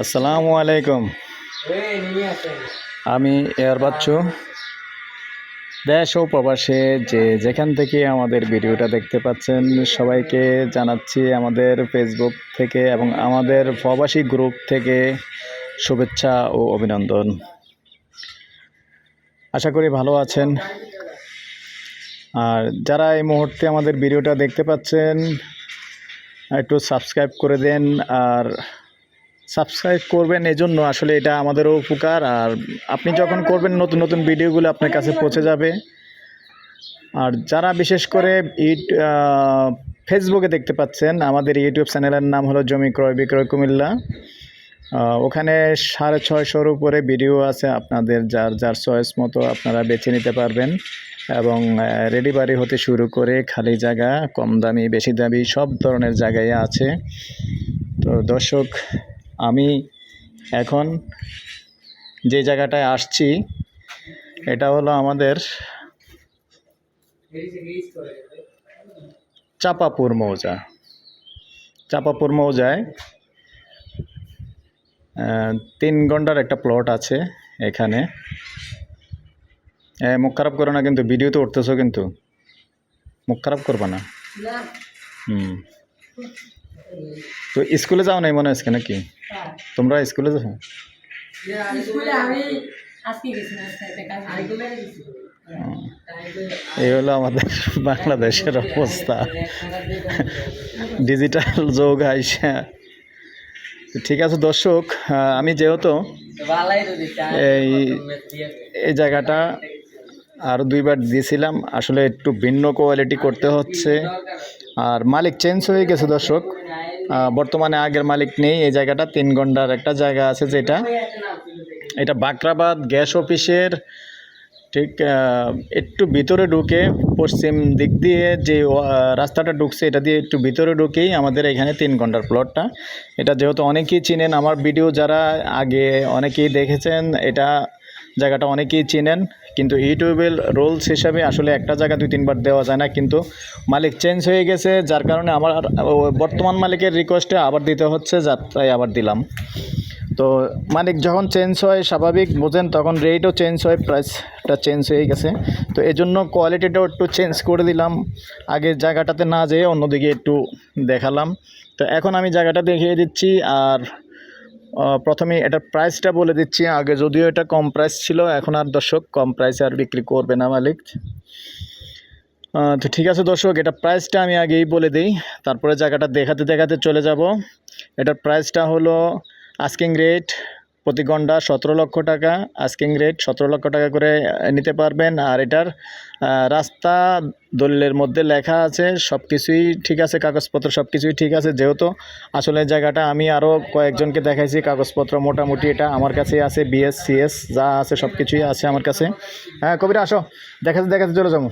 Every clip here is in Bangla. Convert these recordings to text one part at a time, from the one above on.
আসসালামু আলাইকুম আমি এয়ার বাচ্চু। দেশ ও প্রবাসে যে যেখান থেকে আমাদের ভিডিওটা দেখতে পাচ্ছেন, সবাইকে জানাচ্ছি আমাদের ফেসবুক থেকে এবং আমাদের প্রবাসী গ্রুপ থেকে শুভেচ্ছা ও অভিনন্দন। আশা করি ভালো আছেন। আর যারা এই মুহূর্তে আমাদের ভিডিওটা দেখতে পাচ্ছেন, একটু সাবস্ক্রাইব করে দেন আর সাবস্ক্রাইব করবেন এজন্য আসলে এটা আমাদেরও উপকার। আর আপনি যখন করবেন নতুন নতুন ভিডিওগুলো আপনার কাছে পৌঁছে যাবে। আর যারা বিশেষ করে ইট ফেসবুকে দেখতে পাচ্ছেন, আমাদের ইউটিউব চ্যানেলের নাম হলো জমি ক্রয় বিক্রয় কুমিল্লা। ওখানে সাড়ে ছয়শোর উপরে ভিডিও আছে আপনাদের, যার যার চয়েস মতো আপনারা বেছে নিতে পারবেন। এবং রেডি বাড়ি হতে শুরু করে খালি জায়গা কম দামি বেশি দামি সব ধরনের জায়গায় আছে। তো দর্শক, আমি এখন যে জায়গাটায় আসছি, এটা হলো আমাদের চাপাপুর মৌজা। চাপাপুর মৌজায় তিন ঘণ্টার একটা প্লট আছে এখানে। এ, মুখ খারাপ করো না কিন্তু ভিডিওতে উঠতেছো কিন্তু। মুখ খারাপ করবা না। হুম। তো স্কুলে যাও নাই মনে হয় আজকে নাকি? তোমরা স্কুলে যাও? এই হলো আমাদের বাংলাদেশের অবস্থা। ডিজিটাল যোগ আইসা। ঠিক আছে দর্শক আমি যেহেতু এই এই জায়গাটা আরও দুইবার দিয়েছিলাম। আসলে একটু ভিন্ন কোয়ালিটি করতে হচ্ছে। আর মালিক চেঞ্জ হয়ে গেছে দর্শক। বর্তমানে আগের মালিক নেই। এই জায়গাটা তিন ঘণ্টার একটা জায়গা আছে যেটা। এটা বাকরাবাদ গ্যাস অফিসের ঠিক একটু ভিতরে ঢুকে পশ্চিম দিক দিয়ে যে রাস্তাটা ঢুকছে এটা দিয়ে একটু ভিতরে ঢুকেই আমাদের এখানে তিন ঘণ্টার প্লটটা এটা যেহেতু অনেকেই চিনেন, আমার ভিডিও যারা আগে অনেকেই দেখেছেন, এটা জায়গাটা অনেকেই চিনেন। কিন্তু ইউটিউবের রোলস হিসাবে আসলে একটা জায়গা দুই, তিনবার দেওয়া যায় না। কিন্তু মালিক চেঞ্জ হয়ে গেছে, যার কারণে আমার বর্তমান মালিকের রিকোয়েস্টে আবার দিতে হচ্ছে তাই আবার দিলাম। তো মালিক যখন চেঞ্জ হয়, স্বাভাবিক বোঝেন, তখন রেটও চেঞ্জ হয় প্রাইসটা চেঞ্জ হয়ে গেছে। তো এই জন্য কোয়ালিটিটাও একটু চেঞ্জ করে দিলাম। আগে জায়গাটাতে না যেয়ে অন্যদিকে একটু দেখালাম। তো এখন আমি জায়গাটা দেখিয়ে দিচ্ছি, আর প্রথমে এটার প্রাইসটা বলে দিচ্ছি। আগে যদিও এটা কম প্রাইস ছিল, এখন আর দর্শক কম প্রাইসে আর বিক্রি করবে না মালিক। তো ঠিক আছে দর্শক, এটা প্রাইসটা আমি আগেই বলে দিই। তারপরে জায়গাটা দেখাতে দেখাতে চলে যাব। এটার প্রাইসটা হলো আস্কিং রেট প্রতি ঘণ্টা সতেরো লক্ষ টাকা আস্কিং রেট সতেরো লক্ষ টাকা করে নিতে পারবেন। আর এটার রাস্তা দলিলের মধ্যে লেখা আছে সব কিছুই ঠিক আছে, কাগজপত্র সব কিছুই ঠিক আছে। যেহেতু আসলে জায়গাটা আমি আরও কয়েকজনকে দেখাইছি, কাগজপত্র মোটামুটি এটা আমার কাছে আছে বিএস সিএস যা আছে সব কিছুই আছে আমার কাছে। হ্যাঁ কবিরা আসো, দেখাতে দেখাতে চলে যাব।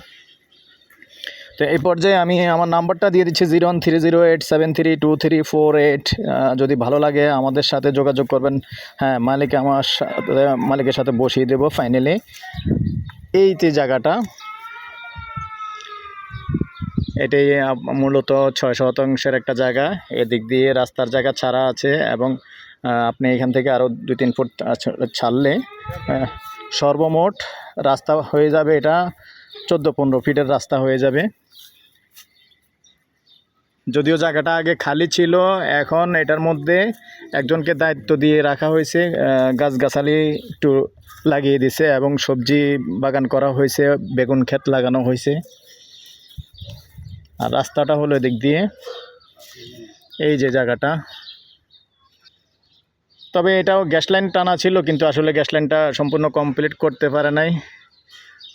তো এই পর্যায়ে আমি আমার নাম্বারটা দিয়ে দিচ্ছি zero one three zero eight seven three two three four eight. যদি ভালো লাগে আমাদের সাথে যোগাযোগ করবেন হ্যাঁ মালিক আমার সাথে, মালিকের সাথে বসিয়ে দেবো ফাইনালি। এই যে জায়গাটা। এটাই মূলত ছয় শতাংশের একটা জায়গা। এদিক দিয়ে রাস্তার জায়গা ছাড়া আছে এবং আপনি এখান থেকে আরও দুই তিন ফুট ছাড়লে সর্বমোট রাস্তা হয়ে যাবে এটা চোদ্দ পনেরো ফিটের রাস্তা হয়ে যাবে। যদিও জায়গাটা আগে খালি ছিল, এখন এটার মধ্যে একজনকে দায়িত্ব দিয়ে রাখা হয়েছে গাছগাছালি একটু লাগিয়ে দিছে এবং সবজি বাগান করা হয়েছে, বেগুন ক্ষেত লাগানো হয়েছে। আর রাস্তাটা হলো এদিক দিয়ে। এই যে জায়গাটা। তবে এটাও গ্যাস লাইন টানা ছিল, কিন্তু আসলে গ্যাস লাইনটা সম্পূর্ণ কমপ্লিট করতে পারে নাই।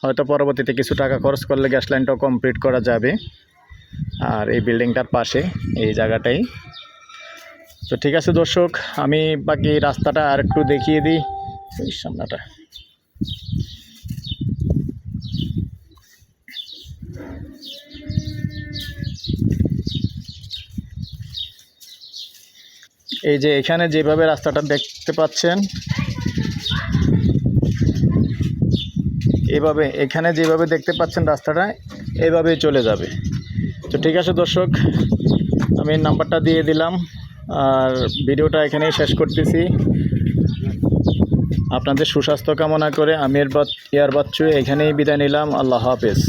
হয়তো পরবর্তীতে কিছু টাকা খরচ করলে গ্যাস লাইনটাও কমপ্লিট করা যাবে। আর এই বিল্ডিংটার পাশে, এই জায়গাটাই। তো ঠিক আছে দর্শক, আমি বাকি রাস্তাটা আর একটু দেখিয়ে দিই। ওই সামনাটা। এই যে এখানে যেভাবে রাস্তাটা দেখতে পাচ্ছেন এভাবে এখানে যেভাবে দেখতে পাচ্ছেন রাস্তাটা, এভাবেই চলে যাবে। তো ঠিক আছে দর্শক, আমি নাম্বারটা দিয়ে দিলাম, আর ভিডিওটা এখানেই শেষ করতেছি। আপনাদের সুস্বাস্থ্য কামনা করে আমির বাত ইয়ার বাচ্চু এখানেই বিদায় নিলাম। আল্লাহ হাফেজ।